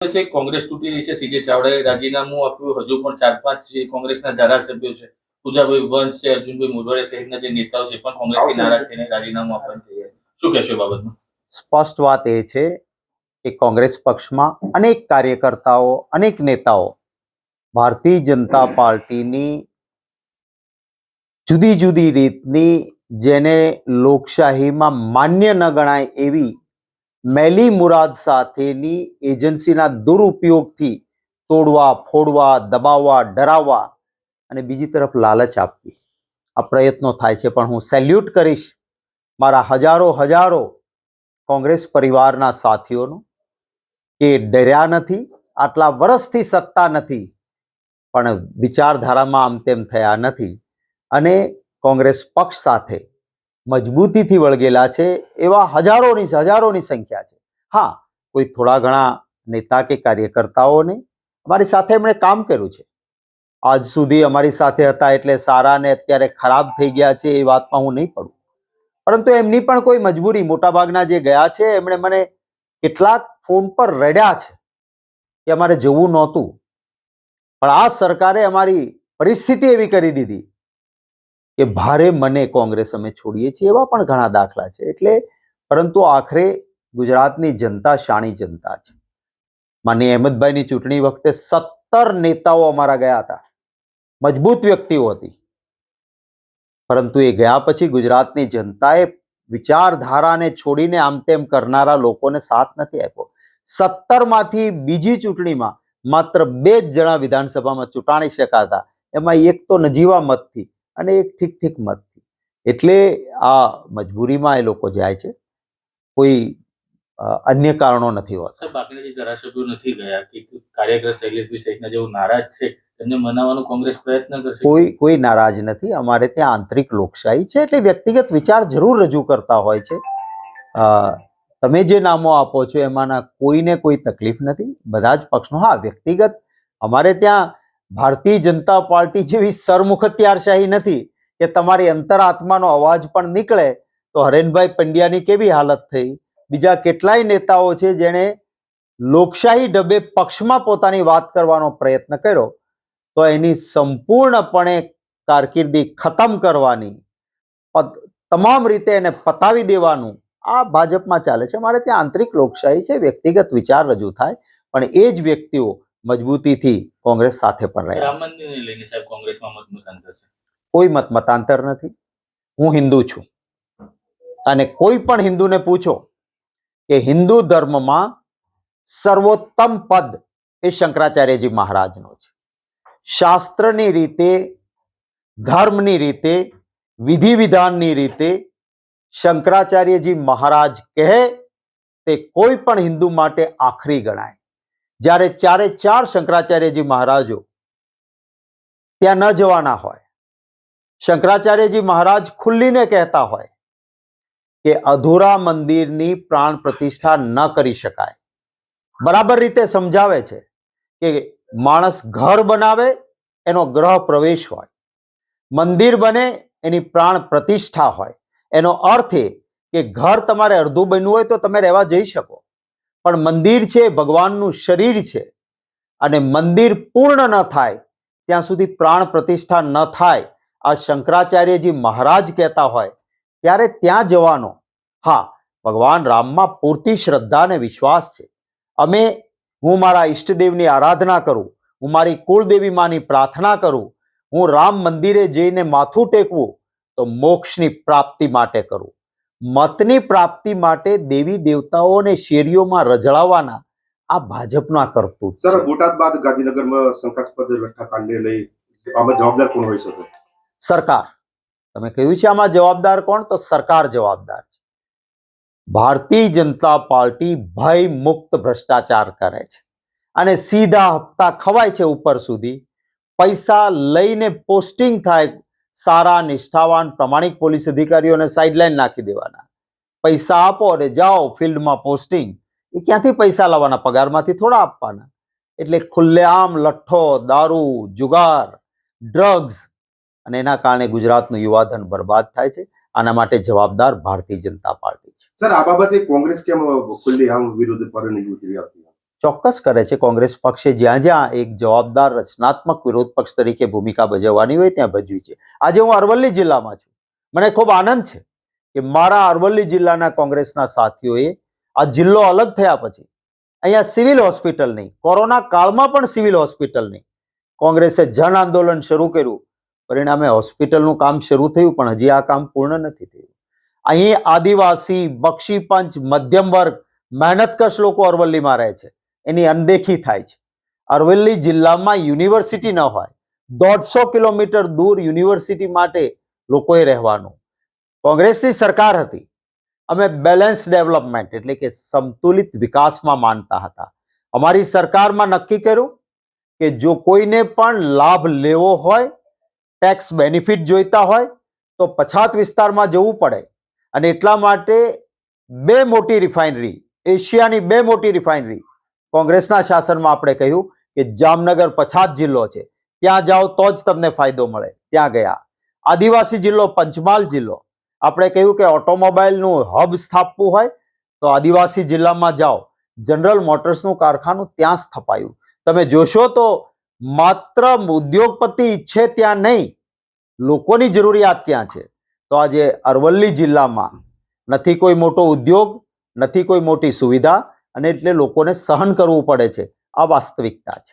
છે કોંગ્રેસ તૂટી રહી છે સીજે ચાવડાએ રાજીનામું આપ્યું હજુ પણ ચાર પાંચ કોંગ્રેસના ધારાસભ્યો છે પૂજાભાઈ વંશ છે અર્જુનભાઈ મોઢવાડિયા સહિતના જે નેતાઓ છે પણ કોંગ્રેસથી નારાજ થઈને રાજીનામું આપવાની તૈયારી. શું કહેશો એ બાબતમાં? સ્પષ્ટ વાત એ છે કે કોંગ્રેસ પક્ષમાં અનેક કાર્યકર્તાઓ અનેક નેતાઓ ભારતીય જનતા પાર્ટીની જુદી જુદી રીતની જેને લોકશાહીમાં માન્ય ન ગણાય એવી મેલી મુરાદ સાથેની એજન્સીના દુરુપયોગથી તોડવા, ફોડવા, દબાવવા, ડરાવવા અને બીજી તરફ લાલચ આપવી. આ પ્રયત્નો થાય છે, પણ હું સેલ્યુટ કરીશ મારા હજારો હજારો કોંગ્રેસ પરિવારના સાથીઓનો કે ડર્યા નથી, આટલા વર્ષથી સત્તા નથી, પણ વિચારધારામાં આમ તેમ થયા નથી અને કોંગ્રેસ પક્ષ સાથે મજબૂતીથી વળગેલા છે, એવા હજારોની હજારોની સંખ્યા છે. હા, કોઈ થોડા ઘણા નેતા કે કાર્યકર્તાઓને અમારી સાથે એમણે કામ કર્યું છે. આજ સુધી અમારી સાથે હતા એટલે સારા ને અત્યારે ખરાબ થઈ ગયા છે એ વાતમાં હું નહીં પડું. પરંતુ એમની પણ કોઈ મજબૂરી. મોટાભાગના જે ગયા છે, એમણે મને કેટલાક ફોન પર રડ્યા છે કે અમારે જવું નહોતું. પણ આ સરકારે અમારી પરિસ્થિતિ એવી કરી દીધી. કે ભારે મને કોંગ્રેસ અમે છોડીએ છીએ એવા પણ ઘણા દાખલા છે. એટલે પરંતુ આખરે ગુજરાતની જનતા શાણી જનતા છે. માની અહેમદભાઈની ચૂંટણી વખતે સત્તર નેતાઓ અમારા ગયા હતા. મજબૂત વ્યક્તિઓ હતી. પરંતુ એ ગયા પછી ગુજરાતની જનતાએ વિચારધારાને છોડીને આમ તેમ કરનારા લોકોને સાથ નથી આપ્યો. સત્તરમાંથી બીજી ચૂંટણીમાં માત્ર બે જ જણા વિધાનસભામાં ચૂંટાણી શકાતા. એમાં એક તો નજીવા મતથી અને એક ઠીક ઠીક મતથી. એટલે આ મજબૂરીમાં એ લોકો જાય છે. કોઈ અન્ય કારણો નથી હોતા. બાકીના જે ધારાસભ્યો નથી ગયા કે કાર્યકર શૈલેષભાઈ સહિતના જેઓ નારાજ છે એમને મનાવવાનો કોંગ્રેસ પ્રયત્ન કરશે? કોઈ કોઈ નારાજ નથી. અમારે ત્યાં આંતરિક લોકશાહી છે એટલે વ્યક્તિગત વિચાર જરૂર રજૂ કરતા હોય છે. તમે જે નામો આપો છો એમાંના કોઈને કોઈ તકલીફ નથી. બધા જ પક્ષનો હા વ્યક્તિગત. અમારે ત્યાં ભારતીય જનતા પાર્ટી જેવી સરમુખત્યારશાહી નથી કે તમારી અંતરાત્માનો અવાજ પણ નીકળે, તો હરેનભાઈ પંડ્યાની કેવી હાલત થઈ? બીજા કેટલાય નેતાઓ છે જેણે લોકશાહી ઢબે પક્ષમાં પોતાની વાત કરવાનો પ્રયત્ન કર્યો. તો એની સંપૂર્ણપણે કારકિર્દી ખતમ કરવાની તમામ રીતે એને પતાવી દેવાનું આ ભાજપમાં ચાલે છે. મારે ત્યાં આંતરિક લોકશાહી છે, વ્યક્તિગત વિચાર રજૂ થાય, પણ એ જ વ્યક્તિઓ મજબૂતીથી કોંગ્રેસ સાથે પણ રહ્યા રામ મંદિરને લઈને સાહેબ કોંગ્રેસમાં મત મતાંતર છે? કોઈ મત મતાંતર નથી. હું હિન્દુ છું. અને કોઈ પણ હિન્દુને પૂછો કે હિન્દુ ધર્મમાં સર્વોત્તમ પદ એ શંકરાચાર્યજી મહારાજનો છે. શાસ્ત્રની રીતે ધર્મની રીતે વિધિ વિધાનની રીતે શંકરાચાર્યજી મહારાજ કહે તે કોઈ પણ હિન્દુ માટે આખરી ગણાય. જ્યારે ચારે ચાર શંકરાચાર્યજી મહારાજો ત્યાં ન જવાના હોય, શંકરાચાર્યજી મહારાજ ખુલ્લીને કહેતા હોય કે અધૂરા મંદિરની પ્રાણ પ્રતિષ્ઠા ન કરી શકાય. બરાબર રીતે સમજાવે છે કે માણસ ઘર બનાવે, એનો ગ્રહ પ્રવેશ હોય. મંદિર બને, એની પ્રાણ પ્રતિષ્ઠા હોય. એનો અર્થ એ કે ઘર તમારે અડધું બન્યું હોય તો તમે રહેવા જઈ શકો. પણ મંદિર છે, ભગવાનનું શરીર છે. અને મંદિર પૂર્ણ ન થાય, ત્યાં સુધી પ્રાણ પ્રતિષ્ઠા ન થાય, આ શંકરાચાર્યજી મહારાજ કહેતા હોય, ત્યારે ત્યાં જવાનો. હા, ભગવાન રામમાં પૂરતી શ્રદ્ધા અને વિશ્વાસ છે. અમે, હું મારા ઈષ્ટદેવની આરાધના કરું, હું મારી કુળદેવી માની પ્રાર્થના કરું, હું રામ મંદિરે જઈને માથું ટેકવું, તો મોક્ષની પ્રાપ્તિ માટે કરું. મતની પ્રાપ્તિ માટે દેવી દેવતાઓને શેરીઓમાં રજળાવવાના આ ભાજપના કરતું સર બોટાદ બાદ ગાંધીનગરમાં શંકાસ્પદ લઠ્ઠાકાંડને લઈ આમાં જવાબદાર કોણ હોઈ શકે? સરકાર. તમે કહ્યું છે આમાં જવાબદાર કોણ? તો સરકાર જવાબદાર છે. ભારતીય જનતા પાર્ટી ભય મુક્ત ભ્રષ્ટાચાર કરે છે અને સીધા હપ્તા ખવાય છે ઉપર સુધી. પૈસા લઈને પોસ્ટિંગ થાય સારા, નિષ્ઠાવાન, પ્રમાણિક પોલીસ અધિકારીઓને સાઇડલાઇન નાખી દેવાના. પૈસા આપો અને જાઓ ફિલ્ડમાં પોસ્ટિંગ એ ક્યાંથી પૈસા લાવવાના? પગારમાંથી થોડા આપવાના. એટલે ખુલ્લેઆમ લઠ્ઠો, દારૂ, જુગાર ડ્રગ્સ અને એના કારણે ગુજરાતનું યુવાધન બરબાદ થાય છે. આના માટે જવાબદાર ભારતીય જનતા પાર્ટી છે. સર, આ બાબતે કોંગ્રેસ કેમ ખુલ્લી આમ વિરોધ પર ચોક્કસ કરે છે કોંગ્રેસ પક્ષે જ્યાં જ્યાં એક જવાબદાર રચનાત્મક વિરોધ પક્ષ તરીકે ભૂમિકા ભજવવાની હોય ત્યાં ભજવી છે. આજે હું અરવલ્લી જિલ્લામાં છું. મને ખૂબ આનંદ છે કે મારા અરવલ્લી જિલ્લાના કોંગ્રેસના સાથીઓએ આ જિલ્લો અલગ થયા પછી અહીંયા સિવિલ હોસ્પિટલ નહીં, કોરોના કાળમાં પણ સિવિલ હોસ્પિટલ નહીં, કોંગ્રેસે જન આંદોલન શરૂ કર્યું. પરિણામે હોસ્પિટલનું કામ શરૂ થયું, પણ હજી આ કામ પૂર્ણ નથી થયું. અહીં આદિવાસી બક્ષી પંચ મધ્યમ વર્ગ, મહેનતકશ લોકો અરવલ્લીમાં રહે છે. એની અનદેખી થાય છે. અરવલ્લી જિલ્લામાં યુનિવર્સિટી ન હોય, દોઢસો કિલોમીટર દૂર યુનિવર્સિટી માટે લોકોએ રહેવાનું. કોંગ્રેસની સરકાર હતી. અમે બેલેન્સ ડેવલપમેન્ટ એટલે કે સંતુલિત વિકાસમાં માનતા હતા. અમારી સરકારમાં નક્કી કર્યું કે જો કોઈને પણ લાભ લેવો હોય ટેક્સ બેનિફિટ જોઈતા હોય, તો પછાત વિસ્તારમાં જવું પડે. અને એટલા માટે બે મોટી રિફાઇનરી એશિયાની બે મોટી રિફાઇનરી કોંગ્રેસના શાસનમાં આપણે કહ્યું કે જામનગર પછાત જિલ્લો છે. ત્યાં જાઓ તો જ તમને ફાયદો મળે. ત્યાં ગયા. આદિવાસી જિલ્લો, પંચમહાલ જિલ્લો. આપણે કહ્યું કે ઓટોમોબાઈલનું હબ સ્થાપવું હોય તો આદિવાસી જિલ્લામાં જાઓ. જનરલ મોટર્સનું કારખાનું ત્યાં સ્થપાયું. તમે જોશો તો માત્ર ઉદ્યોગપતિ ઈચ્છે ત્યાં નહીં, લોકોની જરૂરિયાત ક્યાં છે. તો આજે અરવલ્લી જિલ્લામાં નથી કોઈ મોટો ઉદ્યોગ, નથી કોઈ મોટી સુવિધા અને એટલે લોકોને સહન કરવું પડે છે. આ વાસ્તવિકતા છે.